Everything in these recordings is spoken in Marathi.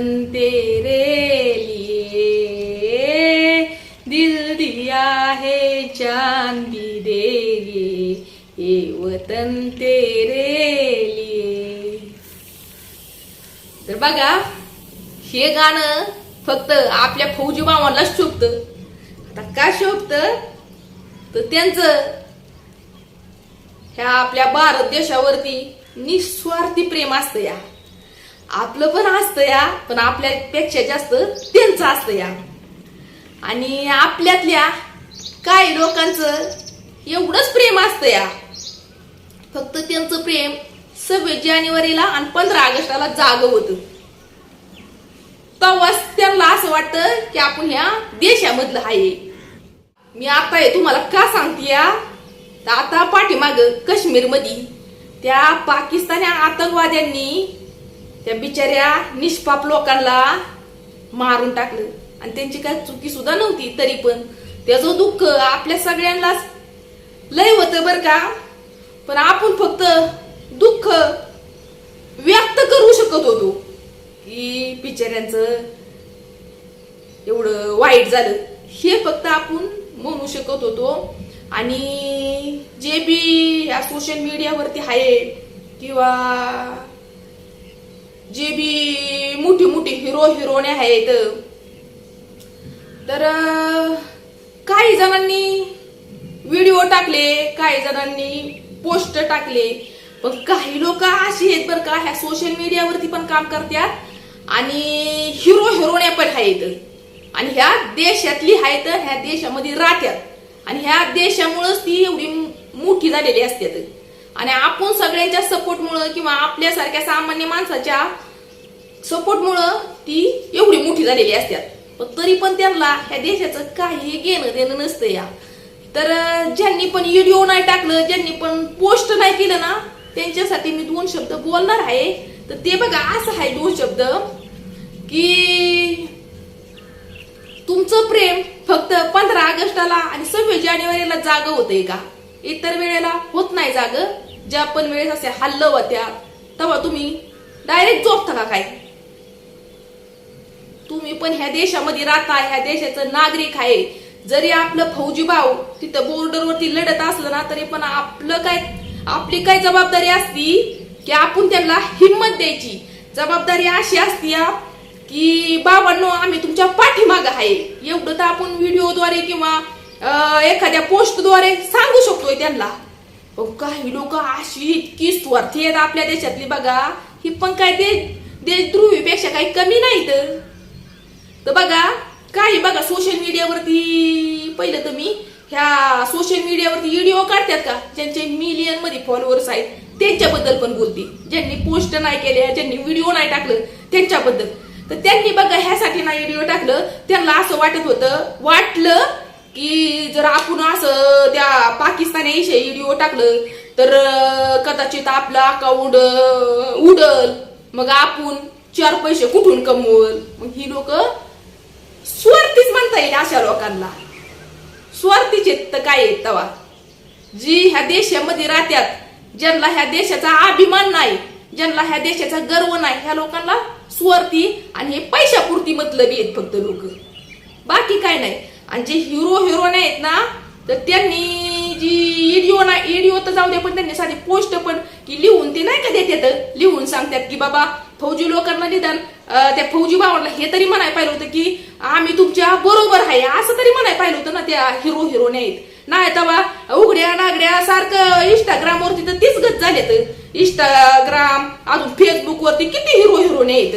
वतन तेरे लिए. दिल दिया है जान भी देंगे ये वतन तेरे लिए. तर बघा हे गाणं फक्त आपल्या फौजी मामालाच शोभतं. आता का शोभतं? तर त्यांचं ह्या आपल्या भारत देशावरती निस्वार्थी प्रेम असतं या. आपलं पण असतं या पण आपल्यापेक्षा जास्त त्यांचं असतं या. आणि आपल्यातल्या काही लोकांचं एवढंच प्रेम असतं या. फक्त त्यांचं प्रेम सव्वीस जानेवारीला आणि पंधरा ऑगस्टला जाग होतं तेव्हाच त्यांना असं वाटतं की आपण ह्या देशामधलं आहे. मी आता हे तुम्हाला का सांगते या? आता पाठीमाग काश्मीरमध्ये त्या पाकिस्तानी आतंकवाद्यांनी त्या बिचाऱ्या निष्पाप लोकांना मारून टाकलं. आणि त्यांची काय चुकी सुद्धा नव्हती तरी पण. त्याचं दुःख आपल्या सगळ्यांनाच लय होतं बर का. पण आपण फक्त दुःख व्यक्त करू शकत होतो. की बिचाऱ्यांचं एवढं वाईट झालं. हे फक्त आपण म्हणू शकत होतो. आणि जे बी या सोशल मीडियावरती आहे किंवा जे बी मोठी मोठी हिरो हिरोने आहेत. तर काही जणांनी व्हिडिओ टाकले काही जणांनी पोस्ट टाकले. पण काही लोक अशी आहेत बरं का ह्या सोशल मीडियावरती पण काम करतात आणि हिरो हिरोण्या पण आहेत. आणि ह्या देशातली आहेत ह्या देशामध्ये राहत्यात आणि ह्या देशामुळेच ती एवढी मोठी झालेली असतात. आणि आपण सगळ्यांच्या सपोर्टमुळं किंवा आपल्यासारख्या सामान्य माणसाच्या सपोर्टमुळं ती एवढी मोठी झालेली असतात. पण तरी पण त्यांना ह्या देशाचं काही घेणं देणं नसतं या. तर ज्यांनी पण व्हिडिओ नाही टाकलं ज्यांनी पण पोस्ट नाही केलं ना त्यांच्यासाठी मी दोन शब्द बोलणार आहे. तर ते बघा असं आहे दोन शब्द की तुमचं प्रेम फक्त पंधरा ऑगस्टाला आणि सव्वीस जानेवारीला जाग होतंय का? इतर वेळेला होत नाही जाग. ज्या पण वेळेस असे हल्ल होत्या तेव्हा तुम्ही डायरेक्ट झोपता का काय? तुम्ही पण ह्या देशामध्ये राहता ह्या देशाचं नागरिक आहे. जरी आपलं फौजी भाऊ तिथं बॉर्डरवरती लढत असलं ना तरी पण आपलं काय आपली काय जबाबदारी असती की आपण त्यांना हिंमत द्यायची. जबाबदारी अशी असती की बाबांनो आम्ही तुमच्या पाठीमाग आहे. एवढं तर आपण व्हिडिओद्वारे किंवा एखाद्या पोस्टद्वारे सांगू शकतोय त्यांना. पण काही लोक अशी इतकी स्वार्थी आहेत आपल्या देशातली बघा. ही पण काय ते देशद्रोहीपेक्षा काही कमी नाही तर. बघा काही बघा सोशल मीडियावरती पहिलं तर मी ह्या सोशल मीडियावरती व्हिडिओ काढतात का? ज्यांचे मिलियनमध्ये फॉलोअर्स आहेत त्यांच्याबद्दल पण बोलते. ज्यांनी पोस्ट नाही केले ज्यांनी व्हिडिओ नाही टाकलं त्यांच्याबद्दल. तर त्यांनी बघा ह्यासाठी नाही व्हिडिओ टाकलं त्यांना असं वाटत होतं वाटलं की जर आपण असं त्या पाकिस्तानी व्हिडिओ टाकलं तर कदाचित आपलं अकाउंट उडल. मग आपण चार पैसे कुठून कमवल? मग ही लोक स्वार्थीच म्हणता येईल अशा लोकांना. स्वार्थीचे तर काय आहेत तवा? जी ह्या देशामध्ये राहत्यात ज्यांना ह्या देशाचा अभिमान नाही ज्यांना ह्या देशाचा गर्व नाही ह्या लोकांना स्वार्थी आणि हे पैशापुरती मतलबी आहेत फक्त लोक. बाकी काय नाही. आणि जे हिरो हिरोने आहेत ना तर त्यांनी जी इडिओ ना इडिओ तर जाऊ दे पण त्यांनी साधी पोस्ट पण की लिहून ती नाही का देतात? लिहून सांगतात की बाबा फौजी लोकांना निदान त्या फौजी भावांना हे तरी म्हणाय पाहिलं होतं की आम्ही तुमच्या बरोबर आहे. असं तरी म्हणाय पाहिलं होतं ना त्या हिरो हिरोने आहेत. नाही तेव्हा उघड्या नागड्या सारखं इंस्टाग्रामवरती तर तीच गत झालेत. इंस्टाग्राम अजून फेसबुक वरती किती हिरो हिरोने आहेत?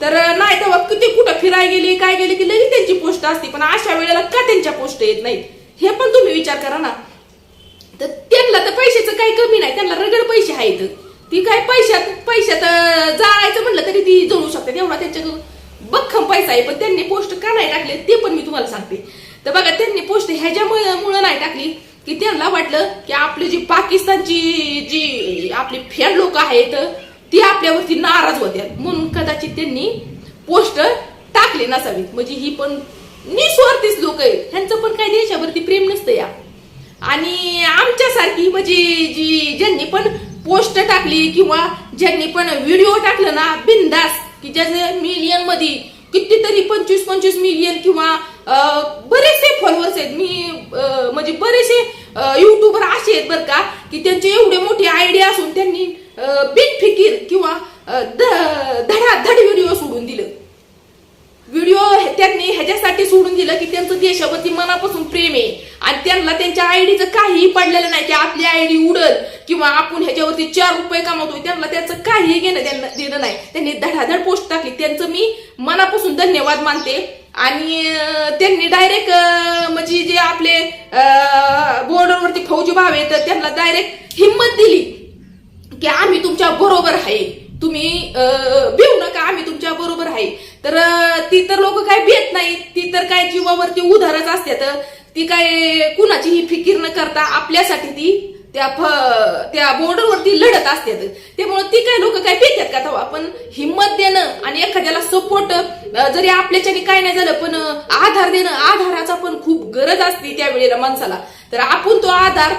तर नाही तेव्हा किती कुठं फिराय गेली काय गेली की लगेच त्यांची पोस्ट असते. पण अशा वेळेला का त्यांच्या पोस्ट येत नाहीत? हे पण तुम्ही विचार करा ना. तर त्यांना तर पैशाचं काही कमी नाही. त्यांना रगड पैसे आहेत. ती काय पैशात पैशात जाळायचं म्हणलं तरी ती जळू शकतात. एवढा त्यांच्या बख्खम पैसा आहे. पण त्यांनी पोस्ट का नाही टाकले ते पण मी तुम्हाला सांगते. तर बघा त्यांनी पोस्ट ह्याच्यामुळे मुळे नाही टाकली की त्यांना वाटलं की आपली जी पाकिस्तानची जी आपली फॅन लोक आहेत ती आपल्यावरती नाराज होत्या म्हणून कदाचित त्यांनी पोस्टर टाकले नसावीत. म्हणजे ही पण निस्वार्थीच लोक आहेत. ह्यांचं पण काही देशावरती प्रेम नसतं या. आणि आमच्यासारखी म्हणजे जी ज्यांनी पण पोस्ट टाकली किंवा ज्यांनी पण व्हिडिओ टाकलं ना बिंदास की ज्याचे मिलियनमध्ये कितीतरी पंचवीस पंचवीस मिलियन किंवा बरेचसे फॉलोअर्स आहेत. मी म्हणजे बरेचसे युट्यूबर असे आहेत बरं का की त्यांचे एवढे मोठी आयडिया असून त्यांनी बिनफिकीर किंवा धडाधड व्हिडिओ सोडून दिलं. व्हिडिओ त्यांनी ह्याच्यासाठी सोडून दिलं की त्यांचं देशावरती मनापासून प्रेम आहे. आणि त्यांना त्यांच्या आयडीचं काहीही पडलेलं नाही की आपली आयडी उडल किंवा आपण ह्याच्यावरती चार रुपये कमावतोय. त्यांना त्याचं काहीही घेणं त्यांना देणं नाही. त्यांनी धडाधड पोस्ट टाकली. त्यांचं मी मनापासून धन्यवाद मानते. आणि त्यांनी डायरेक्ट म्हणजे जे आपले बॉर्डरवरती फौजी भाव आहेत तर त्यांना डायरेक्ट हिंमत दिली. की आम्ही तुमच्या बरोबर आहे. तुम्ही अं, भिवू नका आम्ही तुमच्या बरोबर आहे. तर ती तर लोक काय भेट नाही ती तर काय जीवावरती उधारच असतात ती काय कुणाचीही फिकीर न करता आपल्यासाठी ती त्या फ- त्या बॉर्डरवरती लढत असतात त्यामुळे ती काय लोक काय भेटतात का तेव्हा पण हिंमत देणं आणि एखाद्याला सपोर्ट जरी आपल्याच्याने काय नाही झालं पण आधार देणं आधाराचा पण खूप गरज असते त्यावेळेला माणसाला. तर आपण तो आधार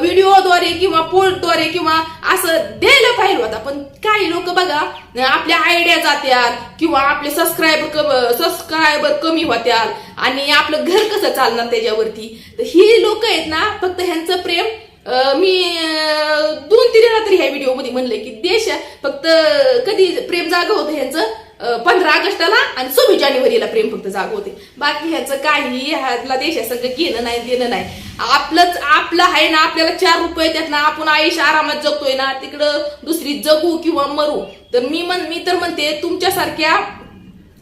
व्हिडिओद्वारे किंवा पोर्टद्वारे किंवा असं द्यायला पाहिजे होता. पण काही लोक बघा आपल्या आयडिया जात्यात किंवा आपले सबस्क्रायबर सबस्क्रायबर कमी होत्यात आणि आपलं घर कसं चालणार त्याच्यावरती. तर ही लोक आहेत ना फक्त ह्यांचं प्रेम मी दोन तीन तरी ह्या व्हिडिओमध्ये म्हणलंय की देश फक्त कधी प्रेम जागा होतं ह्यांचं पंधरा ऑगस्टला आणि सव्वीस जानेवारीला प्रेम फक्त जाग होते. बाकी ह्याचं काही ह्यातला देशासंग घेणं नाही देणं नाही. आपलंच आपलं आहे ना आपल्याला चार रुपये त्यात ना आपण आयुष्य आरामात जगतोय ना तिकडं दुसरी जगू किंवा मरू. तर मी म्हण मी तर म्हणते तुमच्यासारख्या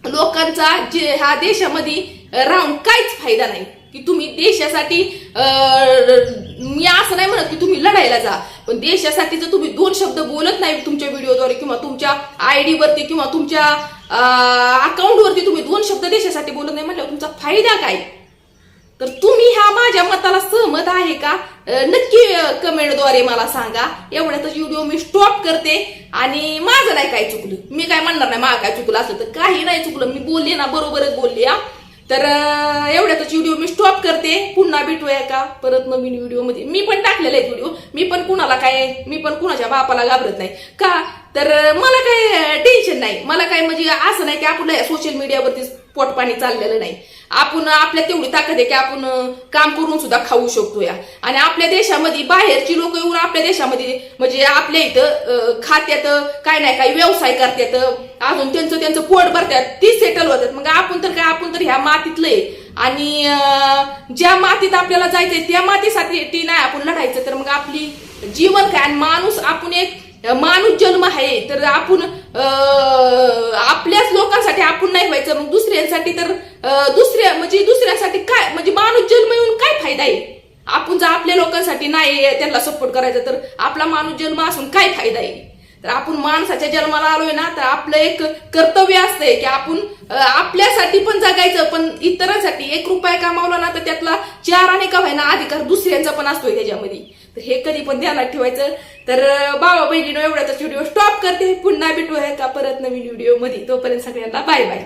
लोकांचा जे ह्या देशामध्ये राहून काहीच फायदा नाही. की तुम्ही देशासाठी मी पण देशासाठी जर तुम्ही दोन शब्द बोलत नाही तुमच्या व्हिडिओद्वारे किंवा तुमच्या आयडी वरती किंवा तुमच्या अकाउंटवरती तुम्ही दोन शब्द देशासाठी बोलत नाही म्हटल्यावर तुमचा फायदा काय? तर तुम्ही ह्या माझ्या मताला सहमत आहे का? नक्की कमेंटद्वारे मला सांगा. एवढ्यातच व्हिडिओ मी स्टॉप करते आणि माझं नाही काय चुकलं. मी काय म्हणणार नाही माझं काय चुकलं असलं तर काही नाही चुकलं. मी बोलले ना बरोबरच बोलले हा. तर एवढ्यातच व्हिडिओ मी स्टॉप करते. पुन्हा भेटूया का? परत नवीन व्हिडिओमध्ये मी पण टाकलेले आहेत व्हिडिओ मी पण कुणाला काय मी पण कुणाच्या बापाला घाबरत नाही. का? तर मला काही टेन्शन नाही. मला काय म्हणजे असं नाही की आपण सोशल मीडियावरती पोटपाणी चाललेलं नाही. आपण आपल्या तेवढी ताकद आहे की आपण काम करून सुद्धा खाऊ शकतो या. आणि आपल्या देशामध्ये बाहेरची लोक येऊन आपल्या देशामध्ये म्हणजे आपल्या इथं खात्यात काय नाही काय व्यवसाय करतात. अजून त्यांचं त्यांचं पोट भरतात. ती सेटल होतात. मग आपण तर काय आपण तर ह्या मातीतलं आहे. आणि ज्या मातीत आपल्याला जायचंय त्या मातीसाठी ती नाही आपण लढायचं. तर मग आपली जीवन काय? आणि माणूस आपण एक माणूस जन्म आहे तर आपण अं, आपल्याच लोकांसाठी आपण नाही व्हायचं मग दुसऱ्यांसाठी तर दुसऱ्या म्हणजे दुसऱ्यासाठी काय म्हणजे माणूस जन्म येऊन काय फायदा आहे? आपण जर आपल्या लोकांसाठी नाही त्यांना सपोर्ट करायचा तर आपला माणूस जन्म असून काय फायदा आहे? तर आपण माणसाच्या जन्माला आलोय ना तर आपलं एक कर्तव्य असतंय की आपण आपल्यासाठी पण जगायचं पण इतरांसाठी. एक रुपया कमावला ना तर त्यातला चार आणि का व्हायना अधिकार दुसऱ्यांचा पण असतोय त्याच्यामध्ये. तर हे कधी पण ध्यानात ठेवायचं. तर बाबा बहिणीनं एवढ्याच व्हिडिओ स्टॉप करते. पुन्हा भेटूया आहे का परत नवीन व्हिडिओमध्ये. तोपर्यंत सगळ्यांना बाय बाय